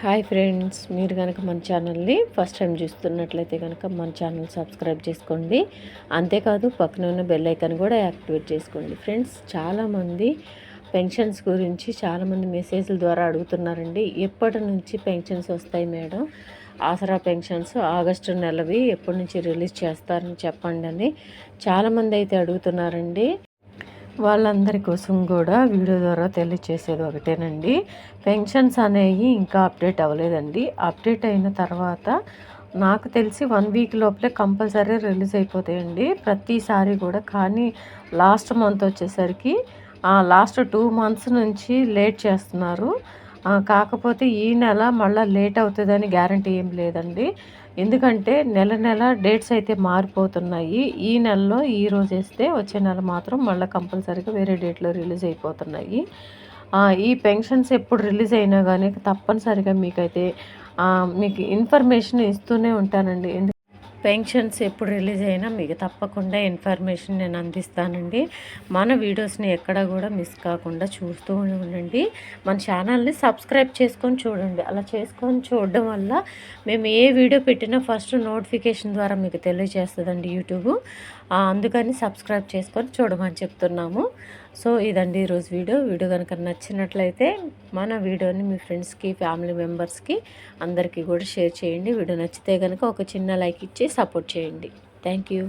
Hi friends మీరు కనుక మన ఛానల్ని ఫస్ట్ టైం చూస్తున్నట్లయితే కనుక మన ఛానల్ సబ్స్క్రైబ్ చేసుకోండి. అంతేకాదు పక్కన ఉన్న బెల్ ఐకాన్ కూడా యాక్టివేట్ చేసుకోండి. ఫ్రెండ్స్ చాలామంది పెన్షన్స్ గురించి చాలామంది మెసేజ్ల ద్వారా అడుగుతున్నారండి. ఎప్పటి నుంచి పెన్షన్స్ వస్తాయి మేడం? ఆసరా పెన్షన్స్ ఆగస్టు నెలవి ఎప్పటి నుంచి రిలీజ్ చేస్తారని చెప్పండి అని చాలామంది అయితే అడుగుతున్నారండి. వాళ్ళందరి కోసం కూడా వీడియో ద్వారా తెలియచేసేది ఒకటేనండి. పెన్షన్స్ అనేవి ఇంకా అప్డేట్ అవ్వలేదండి. అప్డేట్ అయిన తర్వాత నాకు తెలిసి వన్ వీక్ లోపలే కంపల్సరీ రిలీజ్ అయిపోతాయండి. ప్రతిసారి కూడా. కానీ లాస్ట్ మంత్ వచ్చేసరికి లాస్ట్ టూ మంత్స్ నుంచి లేట్ చేస్తున్నారు. కాకపోతే ఈ నెల మళ్ళీ లేట్ అవుతుందని గ్యారంటీ ఏం లేదండి. ఎందుకంటే నెల నెల డేట్స్ అయితే మారిపోతున్నాయి. ఈ నెలలో ఈ రోజు వేస్తే వచ్చే నెల మాత్రం మళ్ళీ కంపల్సరీగా వేరే డేట్లో రిలీజ్ అయిపోతున్నాయి. ఈ పెన్షన్స్ ఎప్పుడు రిలీజ్ అయినా కానీ తప్పనిసరిగా మీకైతే మీకు ఇన్ఫర్మేషన్ ఇస్తూనే ఉంటానండి. పెన్షన్స్ ఎప్పుడు రిలీజ్ అయినా మీకు తప్పకుండా ఇన్ఫర్మేషన్ నేను అందిస్తానండి. మన వీడియోస్ని ఎక్కడ కూడా మిస్ కాకుండా చూస్తూ ఉండండి. మన ఛానల్ని సబ్స్క్రైబ్ చేసుకొని చూడండి. అలా చేసుకొని చూడడం వల్ల మేము ఏ వీడియో పెట్టినా ఫస్ట్ నోటిఫికేషన్ ద్వారా మీకు తెలియజేస్తుందండి యూట్యూబ్. అందుకని సబ్స్క్రైబ్ చేసుకొని చూడమని చెప్తున్నాము. సో ఇదండి ఈరోజు వీడియో. వీడియో కనుక నచ్చినట్లయితే మన వీడియోని మీ ఫ్రెండ్స్కి ఫ్యామిలీ మెంబర్స్కి అందరికీ కూడా షేర్ చేయండి. వీడియో నచ్చితే కనుక ఒక చిన్న లైక్ ఇచ్చి సపోర్ట్ చేయండి. Thank you.